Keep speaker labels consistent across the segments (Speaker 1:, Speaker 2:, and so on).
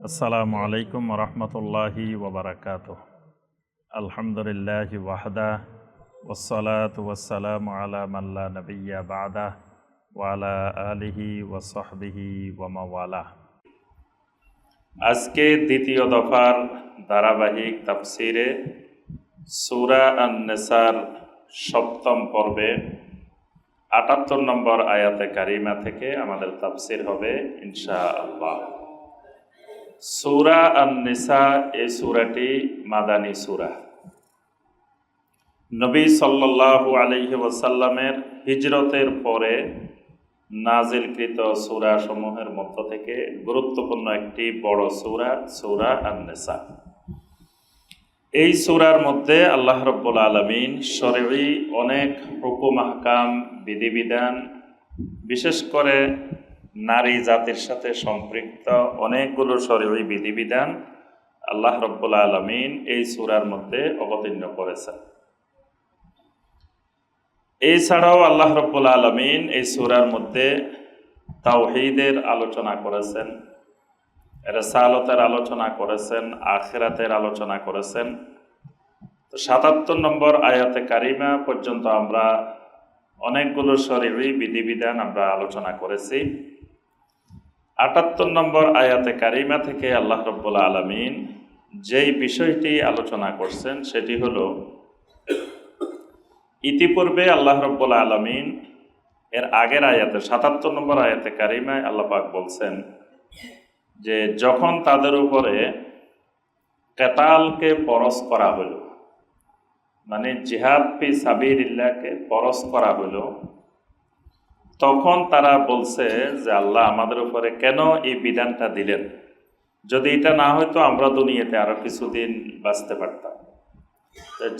Speaker 1: আসসালামু আলাইকুম রহমতুল্লাহি ওবরাকাত আলহামদুলিল্লাহ ওয়াহদা ওসলাত ওয়াসালাম আলা মাল্লা নবিয়া বাদা ওয়ালা আলিহি ওয়াসহবিহি ওয়ামাওয়ালা আজকে দ্বিতীয় দফার ধারাবাহিক তাফসিরে সুরা আন নেসার সপ্তম পর্বে আটাত্তর নম্বর আয়াতে কারিমা থেকে আমাদের তাফসির হবে ইনশা আল্লাহ সুরা আন নিসা এই সুরাটি মাদানী সুরা। নবী সাল্লাল্লাহু আলাইহি ওয়াসাল্লামের হিজরতের পরে নাজিলকৃত সূরা সমূহের মধ্য থেকে গুরুত্বপূর্ণ একটি বড় সূরা সূরা আন নিসা এই সূরার মধ্যে আল্লাহ রব্বুল আলমিন শরঈ অনেক হুকুম বিধিবিধান, বিশেষ করে নারী জাতির সাথে সম্পৃক্ত অনেকগুলো শরীরী বিধিবিধান আল্লাহ রব্বুল আলমিন এই সুরার মধ্যে অবতীর্ণ করেছেন। এছাড়াও আল্লাহ রব্বুল আলমিন এই সুরার মধ্যে তাওহিদের আলোচনা করেছেন, রেসালতের আলোচনা করেছেন, আখেরাতের আলোচনা করেছেন। তো সাতাত্তর নম্বর আয়াতে কারিমা পর্যন্ত আমরা অনেকগুলো শরীরী বিধিবিধান আমরা আলোচনা করেছি। আটাত্তর নম্বর আয়াতে কারিমা থেকে আল্লাহ রব্বুল আলমিন যেই বিষয়টি আলোচনা করছেন সেটি হল, ইতিপূর্বে আল্লাহ রব্বুল আলমিন এর আগের আয়াতে, সাতাত্তর নম্বর আয়াতে কারিমায় আল্লাপাক বলছেন যে, যখন তাদের উপরে কেতালকে পরশ করা হলো মানে জিহাদ পি সাবির ইল্লাহকে পরশ করা হলো তখন তারা বলছে যে আল্লাহ আমাদের উপরে কেন এই বিধানটা দিলেন? যদি এটা না হয়তো আমরা দুনিয়াতে আরও কিছুদিন বাঁচতে পারতাম।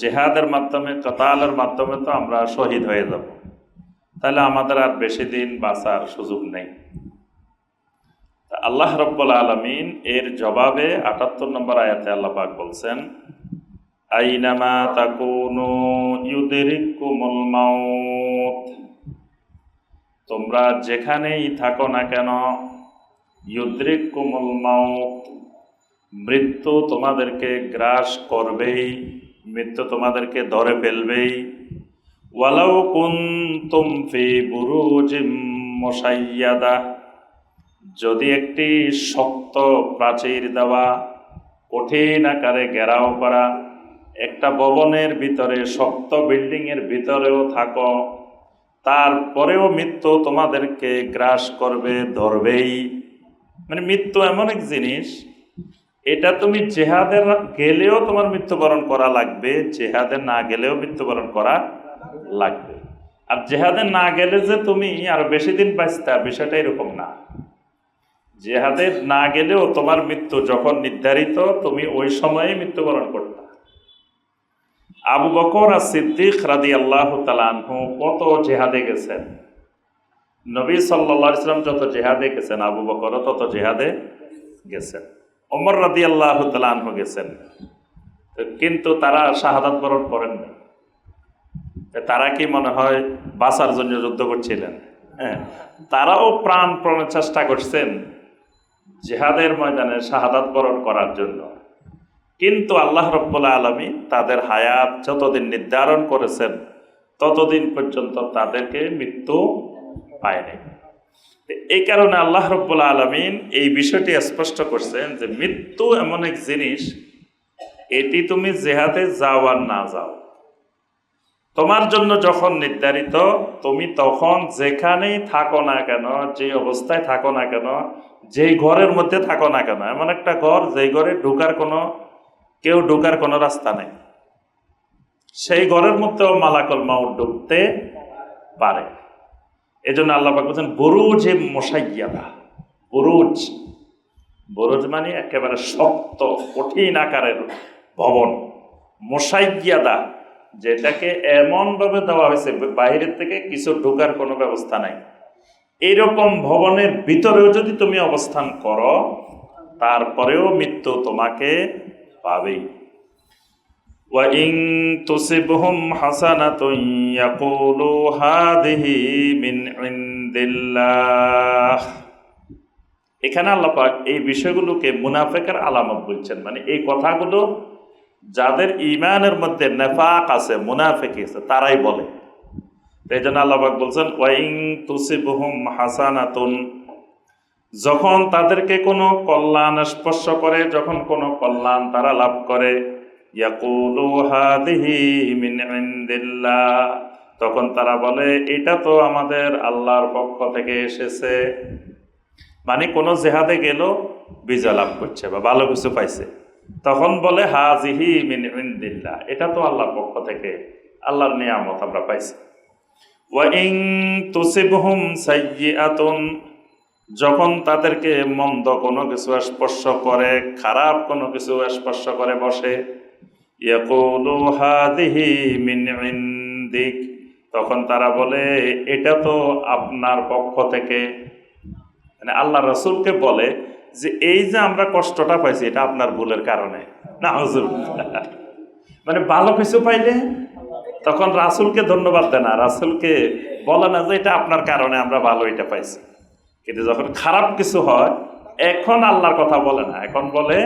Speaker 1: জেহাদের মাধ্যমে, কতালের মাধ্যমে তো আমরা শহীদ হয়ে যাব। তাহলে আমাদের আর বেশি দিন বাঁচার সুযোগ নেই। আল্লাহ রব্বুল আলমিন এর জবাবে আটাত্তর নম্বর আয়াতে আল্লাহ পাক বলছেন, আইনামা তাকুনু ইউদেরিকুমুল মাউত। তোমরা যেখানেই থাকো না কেন ইউদ্রিক কুমল মাউত। মৃত্যু তোমাদেরকে গ্রাস করবেই, মৃত্যু তোমাদেরকে ধরে ফেলবেই। ওয়ালাউ কুনতুম ফি বুরুজিম মুসাইয়াদা। যদি একটি শক্ত প্রাচীর দেওয়া, কঠিন আকারে ঘেরাও করা, একটা ভবনের ভিতরে শক্ত বিল্ডিংয়ের ভিতরেও থাকো তারপরেও মৃত্যু তোমাদেরকে গ্রাস করবে, ধরবেই। মানে মৃত্যু এমন এক জিনিস, এটা তুমি জেহাদের গেলেও তোমার মৃত্যুবরণ করা লাগবে জেহাদে না গেলেও মৃত্যুবরণ করা লাগবে। আর জেহাদে না গেলে যে তুমি আর বেশি দিন বাঁচতা, বিষয়টা এরকম না। জেহাদে না গেলেও তোমার মৃত্যু যখন নির্ধারিত, তুমি ওই সময়ে মৃত্যুবরণ করতে আবু বকর আর সিদ্দিক রাদি আল্লাহ তালানহু কত জেহাদে গেছেন? নবী সাল্লা ইসলাম যত জেহাদে গেছেন, আবু বকর তত জেহাদে গেছেন। অমর রাদি আল্লাহ তালানহু গেছেন। কিন্তু তারা শাহাদাত বরণ করেননি। তারা কি মনে হয় বাঁচার জন্য যুদ্ধ করছিলেন? হ্যাঁ তারাও প্রাণ প্রণের চেষ্টা করছেন জেহাদের ময়দানে শাহাদাত বরণ করার জন্য। কিন্তু আল্লাহ রব্বুল্লা আলমী তাদের হায়াত যতদিন নির্ধারণ করেছেন, ততদিন পর্যন্ত তাদেরকে মৃত্যু পায়নি এই কারণে আল্লাহ রব্বুল্লা আলমিন এই বিষয়টি স্পষ্ট করছেন যে মৃত্যু এমন এক জিনিস, এটি তুমি জেহাদে যাও আর না যাও। তোমার জন্য যখন নির্ধারিত, তুমি তখন যেখানেই থাকো না কেন, যে অবস্থায় থাকো না কেন, যেই ঘরের মধ্যে থাকো না কেন, এমন একটা ঘর, যেই ঘরে ঢুকার কোনো কেউ ঢোকার কোনো রাস্তা নেই। সেই ঘরের মধ্যেও মালাকল মাউট ঢুকতে পারে। এই জন্য আল্লাহ বলছেন, বরুজ এ মশাইয়াদা বরুজ বরুজ মানে একেবারে শক্ত, কঠিন আকারের ভবন। মশাইয়াদা যেটাকে এমনভাবে দেওয়া হয়েছে বাইরের থেকে কিছু ঢোকার কোনো ব্যবস্থা নাই। এইরকম ভবনের ভিতরেও যদি তুমি অবস্থান করো, তারপরেও মৃত্যু তোমাকে পাবেই وإن تصبهم حسنة يقولوا هذه من عند الله এখানে আল্লাহ পাক এই বিষয়গুলোকে মুনাফেকের আলামত বলছেন মানে এই কথাগুলো যাদের ইমানের মধ্যে নেফাক আছে মুনাফেক আছে তারাই বলে এই জন্য আল্লাহ পাক বলছেন ওয়াইং তুসিবহুম হাসানাতুন যখন তাদেরকে কোনো কল্যাণ স্পর্শ করে, যখন কোনো কল্যাণ তারা লাভ করে তখন তারা বলে, এটা তো আমাদের আল্লাহর পক্ষ থেকে এসেছে। মানে কোনো জেহাদে গেল, বিজয় লাভ করছে বা ভালো কিছু পাইছে। তখন বলে, হাজিহি মিন ইনদিল্লাহ, এটা তো আল্লাহর পক্ষ থেকে, আল্লাহর নিয়ামত আমরা পাইছি। ওয়াইং তুসিবহুম সাইয়্যাতুন যখন তাদেরকে মন্দ কোনো কিছু স্পর্শ করে, খারাপ কোনো কিছু স্পর্শ করে বসে ইনদিক, তখন তারা বলে, এটা তো আপনার পক্ষ থেকে। মানে আল্লাহ রসুলকে বলে যে, এই যে আমরা কষ্টটা পাইছি, এটা আপনার ভুলের কারণে। না হুজুর মানে ভালো কিছু পাইলে তখন রাসুলকে ধন্যবাদ দেয় না রাসুলকে বলে না যে, এটা আপনার কারণে আমরা ভালো এটা পাইছি। কিন্তু যখন খারাপ কিছু হয়, এখন আল্লাহর কথা বলে না। এখন বলে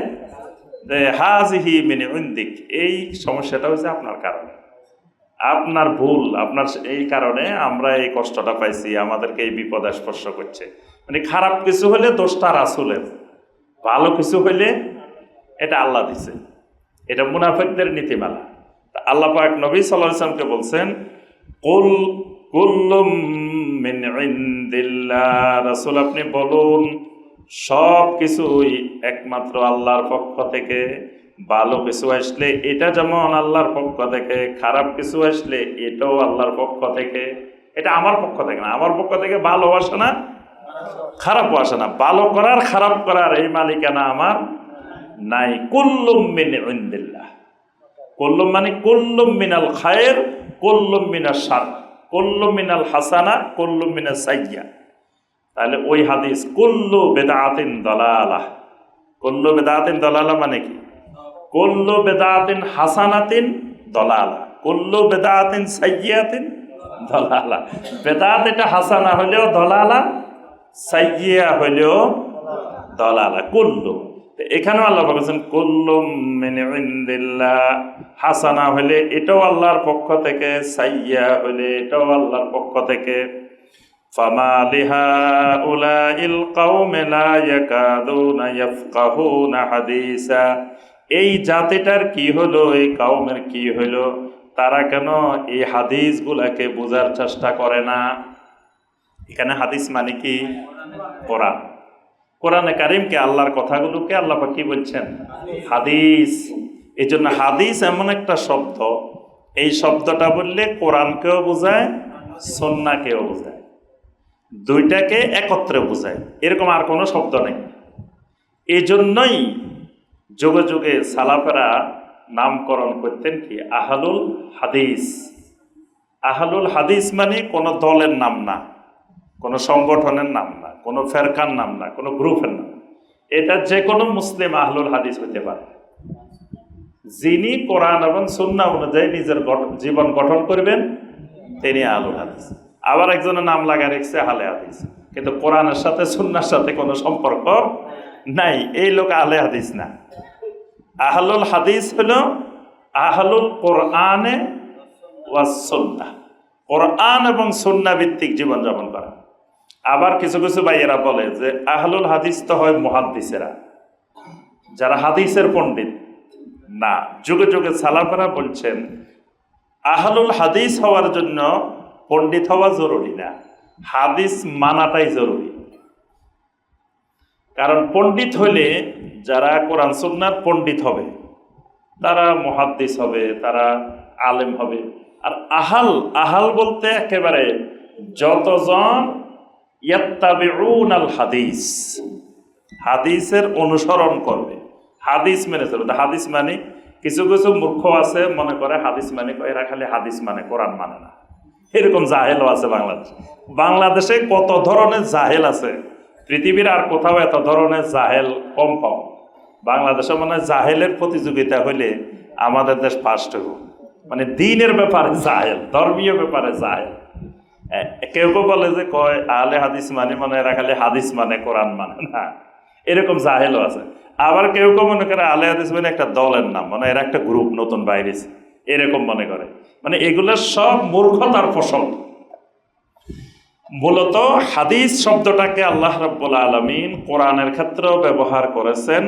Speaker 1: যে, হাজিহি মিনি উন্দিক। এই সমস্যাটা হচ্ছে আপনার কারণে। আপনার ভুল, আপনার এই কারণে আমরা এই কষ্টটা পাইছি, আমাদেরকে এই বিপদ স্পর্শ করছে। মানে খারাপ কিছু হলে দোষটা রাসুলের। ভালো কিছু হইলে এটা আল্লাহ দিছে। এটা মুনাফেকদের নীতিমালা। আল্লাহ পাক নবী সাল্লাহ ইসলামকে বলছেন, কুল, কুল্লুম মিন আপনি বলুন সব কিছুই একমাত্র আল্লাহর পক্ষ থেকে, ভালো কিছু আসলে এটা যেমন আল্লাহর পক্ষ থেকে, খারাপ কিছু আসলে এটাও আল্লাহর পক্ষ থেকে। এটা আমার পক্ষ থেকে না, আমার পক্ষ থেকে ভালো আসে না, খারাপও আসে না। ভালো করার, খারাপ করার এই মালিকানা আমার নাই। কুল্লুম মিন ইনদিল্লাহ। কুল্লুম মানে কুল্লুম মিনাল খায়ের, কুল্লুম মিনাল সার কুল্লুম মিনাল হাসানা কুল্লুম মিনাল সাইয়া তাহলে ওই হাদিস, কুল্লু বেদাতিন দলালা। কুল্লু বেদাতিন দলালা মানে কি? কুল্লু বেদাতিন হাসানাতিন দলালা। কুল্লু বেদাতিন সাইয়াতিন দলালা। বেদাত এটা হাসানা হলেও দলালা সাইয়া হলেও দলালা। কুল্লু। এখানেও আল্লাহ বলেছেন, কুল্লুম হাসানা হলে এটাও আল্লাহর পক্ষ থেকে সাইয়া হলে এটাও আল্লাহর পক্ষ থেকে। এই জাতিটার কি হলো, এই কাউমের কি হলো, তারা কেন এই হাদিসগুলাকে বোঝার চেষ্টা করে না? এখানে হাদিস মানে কি? করা কোরআনে কারিমকে আল্লাহর কথাগুলোকে আল্লাহ কি বলছেন? হাদিস। এই জন্য হাদিস এমন একটা শব্দ এই শব্দটা বললে কোরআনকেও বোঝায় সন্নাকেও বোঝায়। দুইটাকে একত্রে বোঝায়। এরকম আর কোনো শব্দ নেই। এই জন্যই যুগে যুগে সালাফেরা নামকরণ করতেন কি? আহালুল হাদিস। আহালুল হাদিস মানে কোনো দলের নাম না কোনো সংগঠনের নাম না। কোনো ফেরকার নাম না, কোনো গ্রুপের নাম এটা যে কোনো মুসলিম আহলুল হাদিস হতে পারে। যিনি কোরআন এবং সুন্না অনুযায়ী নিজের জীবন গঠন করবেন, তিনি আহলুল হাদিস। আবার একজনের নাম লাগা রেখেছে আহলে হাদিস। কিন্তু কোরআনের সাথে সুন্নার সাথে কোনো সম্পর্ক নাই। এই লোক আহলে হাদিস না। আহলুল হাদিস হলো আহলুল কোরআনে ওয়াসুন্না কোরআন এবং সুন্না ভিত্তিক জীবনযাপন করা। আবার কিছু কিছু ভাইয়েরা বলে যে আহলুল হাদিস তো হয় মুহাদ্দিসেরা। যারা হাদিসের পণ্ডিত। না, যুগে যুগে সালাফেরা বলছেন, আহলুল হাদিস হওয়ার জন্য পণ্ডিত হওয়া জরুরি না। হাদিস মানাটাই জরুরি। কারণ পণ্ডিত হলে যারা কোরআন সুন্নার পণ্ডিত হবে, তারা মহাদ্দিস হবে, তারা আলেম হবে। আর আহাল আহাল বলতে একেবারে যতজন হাদিস হাদিসের অনুসরণ করবে। হাদিস মেনে চলবে। হাদিস মানে কিছু কিছু মূর্খ আছে মনে করে হাদিস মানে এরা খালি হাদিস মানে কোরআন মানে না। এরকম জাহেলও আছে বাংলাদেশে। বাংলাদেশে কত ধরনের জাহেল আছে? পৃথিবীর আর কোথাও এত ধরনের জাহেল কম পাও বাংলাদেশে মানে জাহেলের প্রতিযোগিতা হলে আমাদের দেশ ফার্স্ট হইব। মানে দিনের ব্যাপারে জাহেল, ধর্মীয় ব্যাপারে জাহেল। কেউ কেউ বলে যে কয় আলে হাদিস মানে মানে এরা খালি হাদিস মানে কোরআন মানে। না, এরকম জাহেলও আছে। আবার কেউ কেউ মনে করে আলে হাদিস মানে একটা দলের নাম মানে এরা একটা গ্রুপ, নতুন বাইরে এরকম মনে করে। মানে এগুলো সব মূর্খতার ফসল। মূলত হাদিস শব্দটাকে আল্লাহ রাব্বুল আলমিন কোরআনের ক্ষেত্রেও ব্যবহার করেছেন,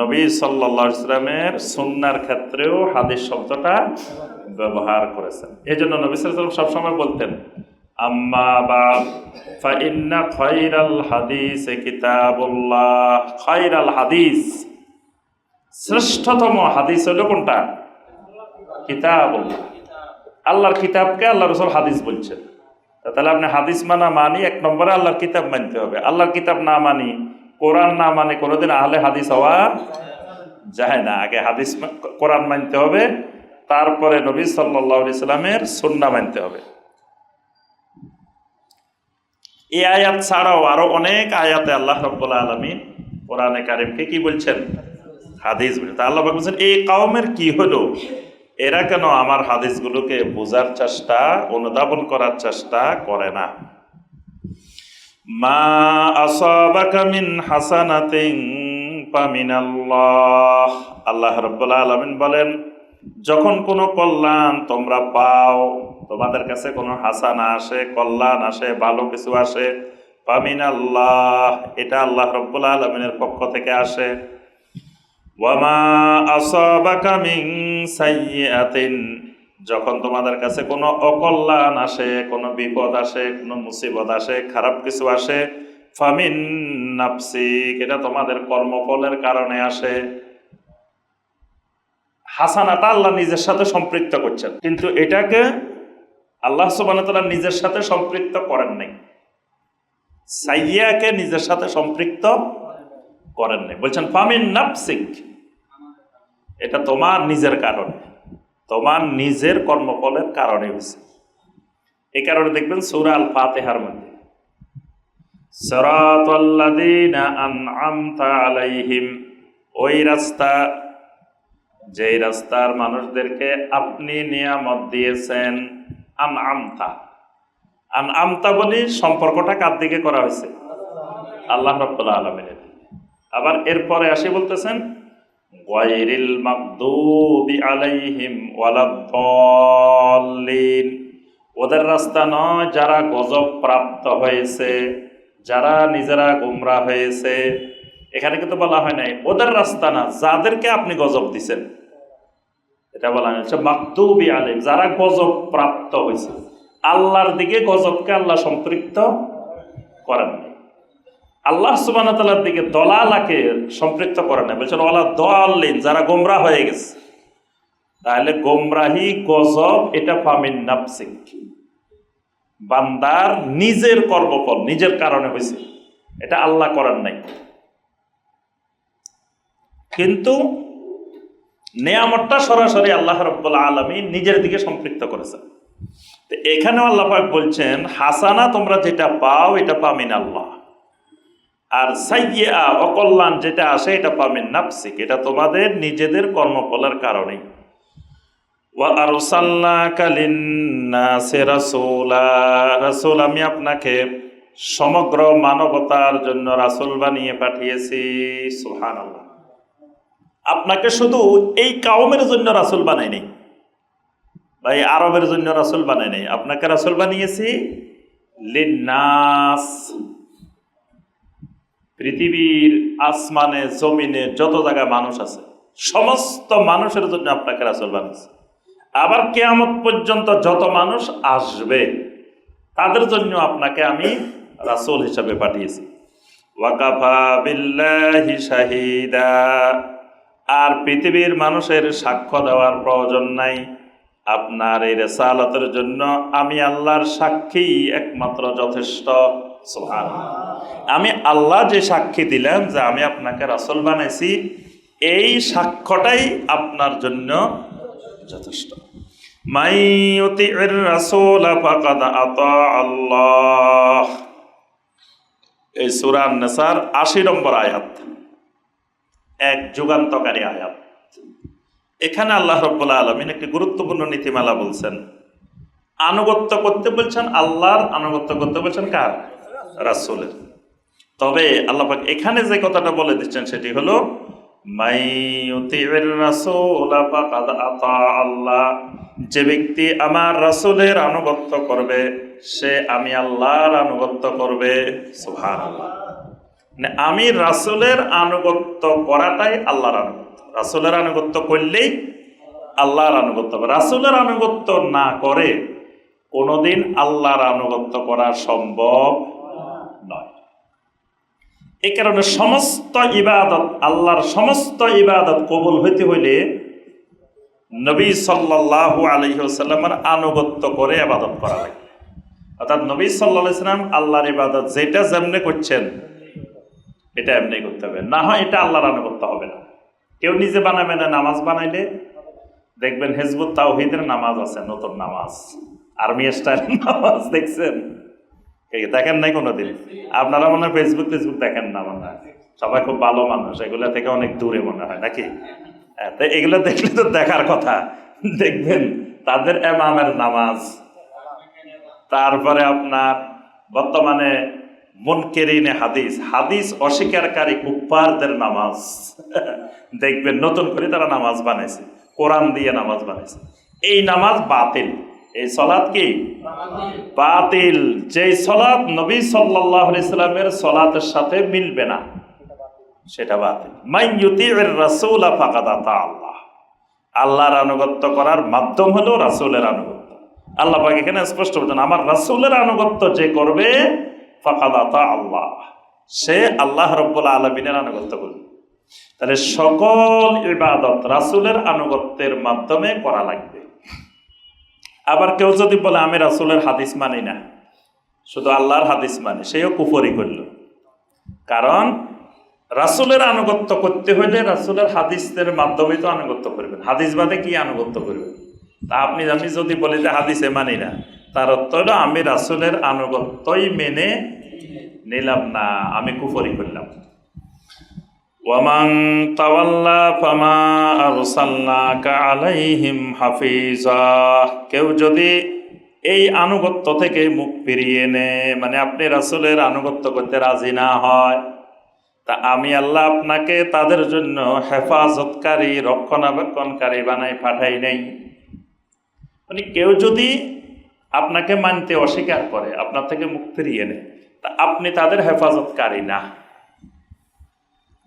Speaker 1: নবী সাল্লা ইসলামের সুন্নার ক্ষেত্রেও হাদিস শব্দটা ব্যবহার করেছেন। এই জন্য নবী সাল্লাম সবসময় বলতেন আম্মা বা ফাইন্না খৈরাল হাদিস কিতাবুল্লাহ। খৈরাল হাদিস। শ্রেষ্ঠতম হাদিস হলো কোনটা? কিতাবুল্লাহ। আল্লাহর কিতাবকে আল্লাহ রসুল হাদিস বলছেন। তাহলে আপনি হাদিস মানা মানি, এক নম্বরে আল্লাহর কিতাব মানতে হবে। আল্লাহর কিতাব না মানি, কোরআন না মানে কোনোদিন আহলে হাদিস হওয়া যায় না। আগে হাদিস কোরআন মানতে হবে, তারপরে নবী সাল্লাহ ইসলামের সুন্না মানতে হবে। এই আয়াত ছাড়াও আরও অনেক আয়াতে আল্লাহ রব্বুল আলমী কোরআনে কারিমকে কি বলছেন? হাদিস তা আল্লাহ বলছেন, এই কাউমের কি হলো? এরা কেন আমার হাদিসগুলোকে বোঝার চেষ্টা, অনুধাবন করার চেষ্টা করে না? মা আসাবাকা হাসানাতিন আল্লাহ রাব্বুল আলামিন বলেন, যখন কোনো কল্যাণ তোমরা পাও তোমাদের কাছে কোনো হাসানা আসে কল্যাণ আসে, ভালো কিছু আসে? পামিন আল্লাহ এটা আল্লাহ রাব্বুল আলামিনের পক্ষ থেকে আসে। ওয়ামা যখন তোমাদের কাছে কোনো অকল্যাণ আসে, কোনো বিপদ আসে, কোনো মুসিবত আসে, খারাপ কিছু আসে, ফামিন নাফসিক এটা তোমাদের কর্মফলের কারণে আসে। হাসানাটা আল্লাহ নিজের সাথে সম্পৃক্ত করছেন। কিন্তু এটাকে আল্লাহ সুবাহতাল্লাহ নিজের সাথে সম্পৃক্ত করেন নাই। সাইয়াকে নিজের সাথে সম্পৃক্ত করেন নাই। বলছেন, ফামিন নাফসিক। এটা তোমার নিজের কারণে। তোমার নিজের কর্মফলের কারণে হয়েছে। এই কারণে দেখবেন সূরা আল ফাতিহার মধ্যে আলাইহিম। ওই রাস্তা, যেই রাস্তার মানুষদেরকে আপনি নিয়ামত দিয়েছেন আন'আমতা। আন'আমতা বলি সম্পর্কটা কার দিকে করা হয়েছে? আল্লাহ রাব্বুল আলামিনের। দিকে। আবার এরপরে আসি বলতেছেন গায়রিল আলাইহিম ওদের রাস্তা নয়, যারা গজব প্রাপ্ত হয়েছে, যারা নিজেরা গুমরা হয়েছে। এখানে কিন্তু বলা হয় নাই। ওদের রাস্তা না, যাদেরকে আপনি গজব দিছেন। এটা বলা হয়েছে। মাকদুবি আলিম যারা গজব প্রাপ্ত হয়েছে। আল্লাহর দিকে গজবকে আল্লাহ সম্পৃক্ত করেন আল্লাহ সুবাহতাল্লার দিকে দলালাকে সম্পৃক্ত করে না বলছেন ওলা দলিন যারা গোমরা হয়ে গেছে। তাহলে গোমরাহি গজব এটা ফামিন নাফসিক। বান্দার নিজের কর্মফল, নিজের কারণে হয়েছে। এটা আল্লাহ করেন নাই। কিন্তু নেয়ামতটা সরাসরি আল্লাহ রব্বুল আলমী নিজের দিকে সম্পৃক্ত করেছেন। তো এখানেও আল্লাহ বলছেন, হাসানা, তোমরা যেটা পাও এটা পামিন আল্লাহ আর সাইয়া অকল্যাণ যেটা আসে এটা পামিন নাফসিক। এটা তোমাদের নিজেদের কর্মফলের কারণেই। আমি আপনাকে সমগ্র মানবতার জন্য রাসূল বানিয়ে পাঠিয়েছি। সুহান আপনাকে শুধু এই কাউমের জন্য রাসুল বানাই নেই এই আরবের জন্য রাসুল বানাই নেই আপনাকে রাসুল বানিয়েছি লিন্নাস। পৃথিবীর আসমানে, জমিনে যত জায়গায় মানুষ আছে, সমস্ত মানুষের জন্য আপনাকে রাসুল বানিয়েছে। আবার কেয়ামত পর্যন্ত যত মানুষ আসবে, তাদের জন্য আপনাকে আমি রাসুল হিসাবে পাঠিয়েছি। ওয়াকাফা বিল্লাহি শাহিদা। আর পৃথিবীর মানুষের সাক্ষ্য দেওয়ার প্রয়োজন নাই। আপনার এই রেসালতের জন্য আমি আল্লাহর সাক্ষী একমাত্র যথেষ্ট। আমি আল্লাহ যে সাক্ষী দিলাম যে আমি আপনাকে রাসুল বানাইছি, এই সাক্ষ্যটাই আপনার জন্য যথেষ্ট। আল্লাহ এই সুরান 80 নম্বর আয়াত। এক যুগান্তকারী আয়াত। এখানে আল্লাহ রাব্বুল আলামিন একটি গুরুত্বপূর্ণ নীতিমালা বলছেন। আনুগত্য করতে বলছেন আল্লাহর, আনুগত্য করতে বলছেন কার? রাসূলের। তবে আল্লাহফাক এখানে যে কথাটা বলে দিচ্ছেন সেটি হলো আল্লাহ। যে ব্যক্তি আমার রাসূলের আনুগত্য করবে, সে আমি আল্লাহর আনুগত্য করবে। সুবহানাল্লাহ। মানে আমি রাসূলের আনুগত্য করাটাই আল্লাহর আনুগত্য। রাসুলের আনুগত্য করলেই আল্লাহর আনুগত্য হবে। রাসূলের আনুগত্য না করে কোনোদিন আল্লাহর আনুগত্য করা সম্ভব নয়। এই কারণে সমস্ত ইবাদত, আল্লাহর সমস্ত ইবাদত কবুল হইতে হইলে নবী সাল্লাল্লাহু আলাইহি ওয়াসাল্লামের আনুগত্য করে ইবাদত করা লাগে অর্থাৎ নবী আলাইহি সাল্লাম আল্লাহর ইবাদত যেটা যেমনে করছেন এটা এমনি করতে হবে। না হয় এটা আল্লাহর আনুগত্য হবে না। কেউ নিজে বানাবে না, নামাজ বানাইলে দেখবেন হেজবুত তাওহিদের নামাজ আছে, নতুন নামাজ। আর্মি স্টাইল নামাজ, দেখছেন? দেখেন নাই কোনোদিন? আপনারা মনে হয় ফেসবুক ফেসবুক দেখেন না মনে হয়? সবাই খুব ভালো মানুষ, এগুলা থেকে অনেক দূরে মনে হয়, নাকি? তো এগুলো দেখলে তো দেখার কথা। দেখবেন তাদের এমামের নামাজ। তারপরে আপনার বর্তমানে মুনকেরিনে হাদিস। হাদিস অস্বীকারী কুপ্পারদের নামাজ। দেখবেন নতুন করে তারা নামাজ বানাইছে। কোরআন দিয়ে নামাজ বানাইছে। এই নামাজ বাতিল। এই সলাদ কি? বাতিল। যেই সলাদ নবী সাল্লাহ সলাতের সাথে মিলবে না, সেটা বাতিল। রাসূল আল্লাহ। আল্লাহর আনুগত্য করার মাধ্যম হলো রাসূলের আনুগত্য। আল্লাহ এখানে স্পষ্ট বলছেন, আমার রাসূলের আনুগত্য যে করবে আল্লাহ। সে আল্লাহ রব্বুল আলমিনের আনুগত্য করবে তাহলে সকল ইবাদত রাসূলের আনুগত্যের মাধ্যমে করা লাগবে। আবার কেউ যদি বলে, আমি রাসূলের হাদিস মানি না। শুধু আল্লাহর হাদিস মানে সেও কুফরি করল। কারণ রাসূলের আনুগত্য করতে হইলে রাসূলের হাদিসের মাধ্যমে তো আনুগত্য করবেন। হাদিস বাদে কি আনুগত্য করবেন? তা আপনি আমি যদি বলি যে হাদিসে মানি না তার হলো আমি রাসূলের আনুগত্যই মেনে নিলাম না, আমি কুফরি করলাম। ওয়ামান তাওয়াল্লা ফামা আরসালনাকা আলাইহিম হাফিজা, কেউ যদি এই আনুগত্য থেকে মুখ ফিরিয়ে নেয় মানে আপনি রাসূলের আনুগত্য করতে রাজি না হয়, তা আমি আল্লাহ আপনাকে তাদের জন্য হেফাজতকারী, রক্ষণাবেক্ষণকারী বানাই পাঠাই নাই। মানে কেউ যদি আপনাকে মানতে অস্বীকার করে, আপনার থেকে মুখ ফিরিয়ে নেয়। তা আপনি তাদের হেফাজতকারী না।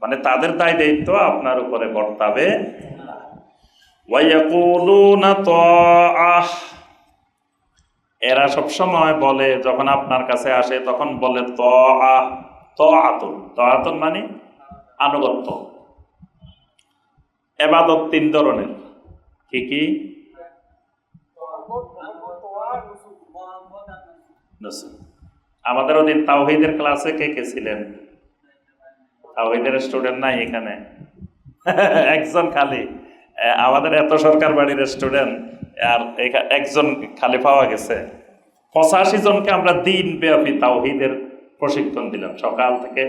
Speaker 1: মানে তাদের দায় দায়িত্ব আপনার উপরে বর্তাবে এরা সব সময় বলে, যখন আপনার কাছে আসে, তখন বলে তাআহ, তাআতুন। তাআতুন মানে আনুগত্য। এবাদত তিন ধরনের। কি কি? আমাদের ওদিন তাওহিদের ক্লাসে কে কে ছিলেন? তাওহিদের স্টুডেন্ট নাই এখানে। একজন খালি। আমাদের এত সরকার বাড়ির স্টুডেন্ট আর একজন খালি পাওয়া গেছে। পঁচাশি জনকে আমরা দিন ব্যাপী তাওহিদের প্রশিক্ষণ দিলাম। সকাল থেকে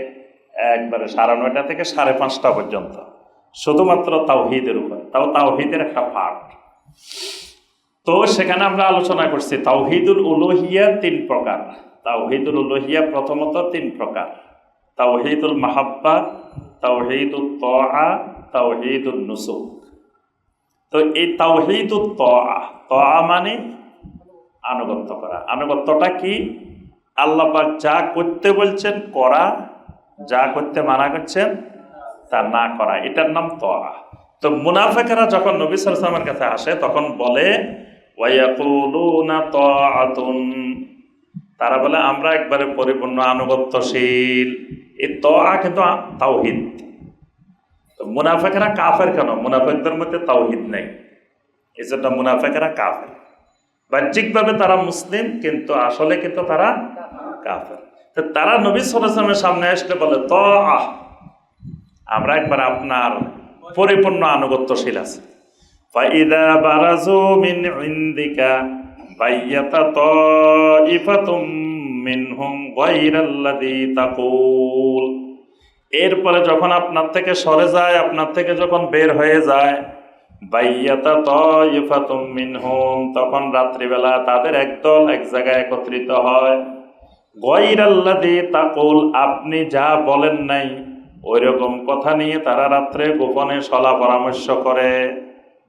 Speaker 1: একবারে সাড়ে নয়টা থেকে সাড়ে পাঁচটা পর্যন্ত। শুধুমাত্র তাওহিদের উপর। তাও তাওহিদের একটা পাঠ তো সেখানে আমরা আলোচনা করছি তাওহিদুল উলুহিয়া তিন প্রকার। তাওহিদুল উলুহিয়া প্রথমত তিন প্রকার। তাওহিদুল মাহাব্বা তাওহিদুল তআ তাওহিদুল নুসুক তো এই তাওহিদুল তআ তআ মানে আনুগত্য করা। আনুগত্যটা কি? আল্লাহ পাক যা করতে বলছেন করা, যা করতে মানা করছেন তা না করা। এটার নাম তআ তো মুনাফেকেরা যখন নবী সাল্লামের কাছে আসে, তখন বলে তারা বলে, আমরা একবারে পরিপূর্ণ, আনুগত্যশীল। এই তআ কিন্তু তাওহিদ। তো মুনাফেকেরা কাফের কেন? মুনাফেকদের মধ্যে তাওহিদ নেই। এই জন্য মুনাফেকেরা কাফের। বাহ্যিকভাবে তারা মুসলিম, কিন্তু আসলে কিন্তু তারা কাফের। তো তারা নবী সালামের সামনে আসলে বলে ত আহ আমরা একবার আপনার পরিপূর্ণ, আনুগত্যশীল আছে। فإذا برزوا من عندك بيت طائفة منهم غير الذي تقول এরপরে যখন আপনার থেকে সরে যায় আপনার থেকে যখন বের হয়ে যায় বাইয়াতা তাইফাতুম মিনহুম তখন রাত্রিবেলা তাদের একদল এক জায়গায় একত্রিত হয় গয়রাল্লাদি তাকুল আপনি যা বলেন নাই ওই রকম কথা নিয়ে তারা রাত্রে গোপনে সলা পরামর্শ করে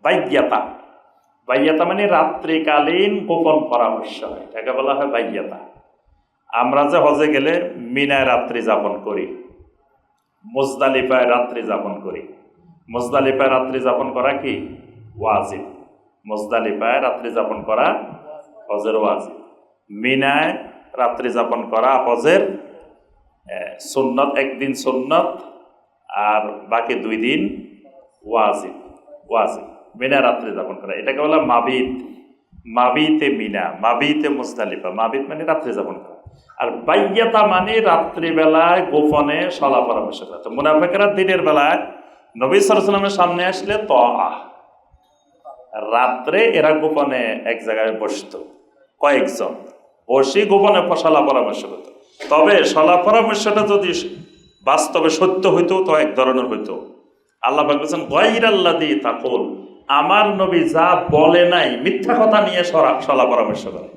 Speaker 1: বাইয়াতা। বাইয়াতা মানে রাত্রিকালীন গোপন পরামর্শ। হয় এটাকে বলা হয় বাইয়াতা। আমরা যে হজে গেলে মিনায় রাত্রি যাপন করি, মুজদালিফায় রাত্রি যাপন করি। মুজদালিফায় রাত্রি যাপন করা কি? ওয়াজিব। মুজদালিফায় রাত্রি যাপন করা হজের ওয়াজিব। মিনায় রাত্রি যাপন করা হজের সুন্নত, একদিন সুন্নত আর বাকি দুই দিন ওয়াজিব। ওয়াজিব। মিনা রাত্রে যাপন করা। এটাকে বলা মাবিত মাবিতে মিনা মাবিতে মুজদালিফা। মাবিত মানে রাত্রে যাপন করা। আর বাইয়াতা মানে রাত্রিবেলায় গোপনে সলা পরামর্শ করা। তো মুনাফেকরা দিনের বেলায় নবী সরসালামের সামনে আসলে ত আহ রাত্রে এরা গোপনে এক জায়গায় বসতো। কয়েকজন বসে গোপনে সলা পরামর্শ করতো। তবে সলা পরামর্শটা যদি বাস্তবে সত্য হইতো, তো এক ধরনের হইতো। আল্লাহ বলছেন গয়রাল্লা দি তাকুল। আমার নবী যা বলে নাই, মিথ্যা কথা নিয়ে সলা পরামর্শ করে।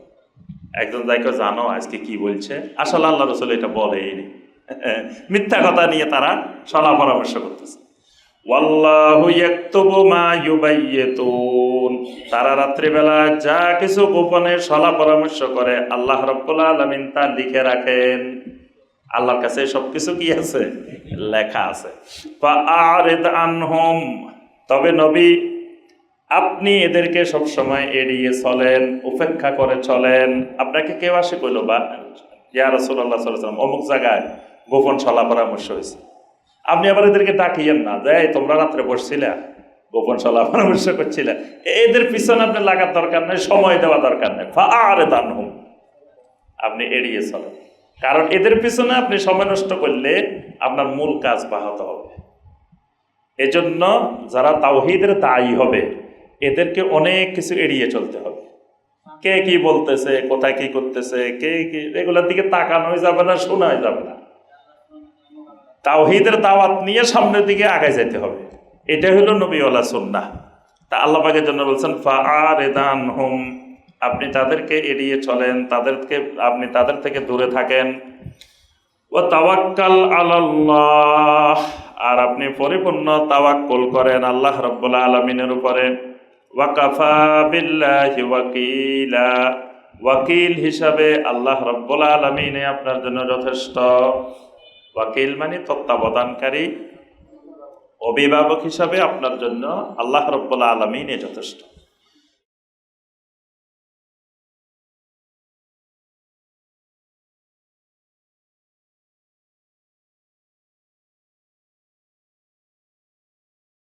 Speaker 1: একজন যাইকে জানো আজকে কি বলছে? আসলে আল্লাহ রসুল এটা বলেইনি মিথ্যা কথা নিয়ে তারা সলা পরামর্শ করতেছে। তারা রাত্রিবেলা যা কিছু গোপনে সলা পরামর্শ করে, আল্লাহ রাব্বুল আলামিন তা লিখে রাখেন। আল্লাহর কাছে সব কিছু কি আছে? লেখা আছে। তবে নবী আপনি এদেরকে সব সময় এড়িয়ে চলেন, উপেক্ষা করে চলেন। আপনাকে কেউ আসে কইল, বা, ইয়া আলাইহি ওয়াসাল্লাম, অমুক জায়গায় গোপন সলা পরামর্শ হয়েছে। আপনি আবার এদেরকে ডাকিয়েন না, যে তোমরা রাত্রে বসছিলে, গোপন সলা পরামর্শ করছিলে। এদের পিছনে আপনি লাগার দরকার নেই, সময় দেওয়া দরকার নেই। আরে দান হুম আপনি এড়িয়ে চলেন। কারণ এদের পিছনে আপনি সময় নষ্ট করলে আপনার মূল কাজ বাহাত হবে। এজন্য যারা তাওহিদের দায়ী হবে এদেরকে অনেক কিছু এড়িয়ে চলতে হবে। কে কি বলতেছে, কোথায় কি করতেছে, কে কি, এগুলোর দিকে তাকানোই যাবে না, শোনাই যাবে না। তাওহিদের দাওয়াত নিয়ে সামনের দিকে আগায় যেতে হবে। এটা হলো নবীওয়ালা সুন্নাহ। তা আল্লাহ পাকের জন্য বলছেন ফাআরিদান হুম আপনি তাদেরকে এড়িয়ে চলেন, তাদেরকে, আপনি তাদের থেকে দূরে থাকেন। ও তাওয়াক্কাল আলাল্লাহ, আর আপনি পরিপূর্ণ তাওয়াক্কুল করেন আল্লাহ রব্বুল আলমিনের উপরে। ওয়াকাফা বিল্লাহি ওয়াকিলা। ওয়াকিল হিসাবে আল্লাহ রব্বুল আলমিনে আপনার জন্য যথেষ্ট। ওয়াকিল মানে তত্ত্বাবধানকারী। অভিভাবক হিসাবে আপনার জন্য আল্লাহ রব্বুল আলমিনে যথেষ্ট।